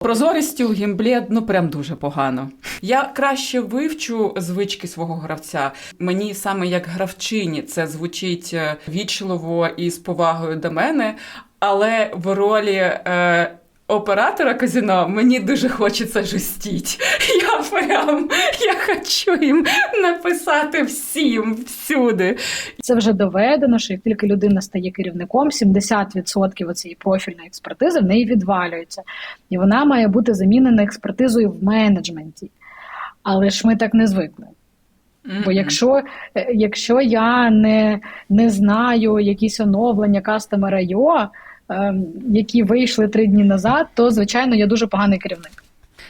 Прозорістю в гімблі ну прям дуже погано. Я краще вивчу звички свого гравця. Мені саме як гравчині це звучить е, вічливо і з повагою до мене, але в ролі. Е, Оператора казино мені дуже хочеться жестіть. Я прям я хочу їм написати всім всюди. Це вже доведено, що як тільки людина стає керівником, 70% оцієї профільної експертизи в неї відвалюється, і вона має бути замінена експертизою в менеджменті. Але ж ми так не звикли. Бо якщо, е, якщо я не, не знаю якісь оновлення Customer IO, ем, які вийшли три дні назад, то звичайно я дуже поганий керівник.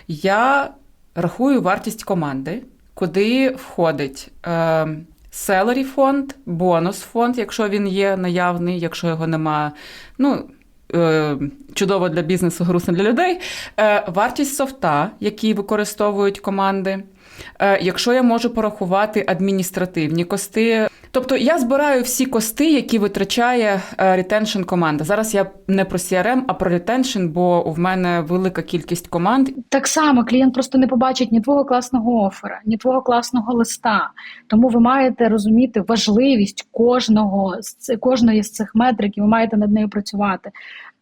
Я рахую вартість команди, куди входить е, селері фонд, бонус фонд, якщо він є наявний, якщо його немає. Ну, е, чудово для бізнесу, грустно для людей. Е, вартість софта, який використовують команди. Е, якщо я можу порахувати адміністративні кости. Тобто я збираю всі кости, які витрачає ретеншн команда. Зараз я не про CRM, а про ретеншн, бо в мене велика кількість команд, Так само клієнт просто не побачить ні твого класного оффера, ні твого класного листа. Тому ви маєте розуміти важливість кожного з кожної з цих метрик, і ви маєте над нею працювати.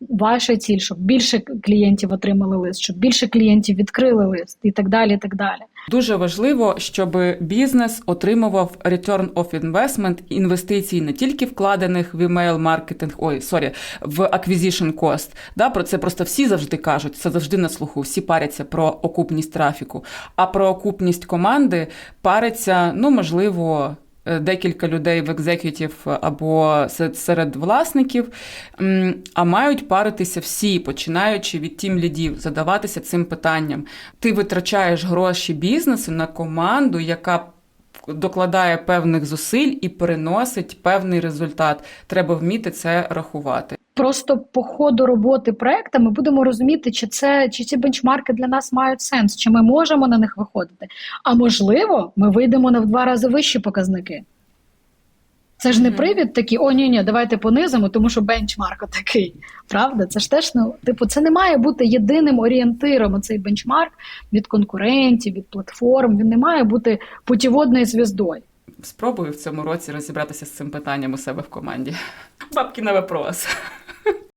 Ваша ціль, щоб більше клієнтів отримали лист, щоб більше клієнтів відкрили лист, і так далі. І так далі. Дуже важливо, щоб бізнес отримував return of investment інвестицій не тільки вкладених в email маркетинг, ой, сорі, в acquisition cost. Да, про це просто всі завжди кажуть, це завжди на слуху. Всі паряться про окупність трафіку. А про окупність команди париться, ну можливо. е, Декілька людей в екзекютів або серед власників, а мають паритися всі, починаючи від тім лідів, задаватися цим питанням. Ти витрачаєш гроші бізнесу на команду, яка докладає певних зусиль і приносить певний результат. Треба вміти це рахувати. Просто по ходу роботи проекту ми будемо розуміти, чи це чи ці бенчмарки для нас мають сенс, чи ми можемо на них виходити. А можливо, ми вийдемо на в два рази вищі показники. Це ж не привід такий, о, ні, ні, давайте понизимо, тому що бенчмарк такий. Правда? Це ж теж ну, типу, це не має бути єдиним орієнтиром. Цей бенчмарк від конкурентів, від платформ. Він не має бути путіводною звіздою. Спробую в цьому році розібратися з цим питанням у себе в команді. Бабки на вопрос.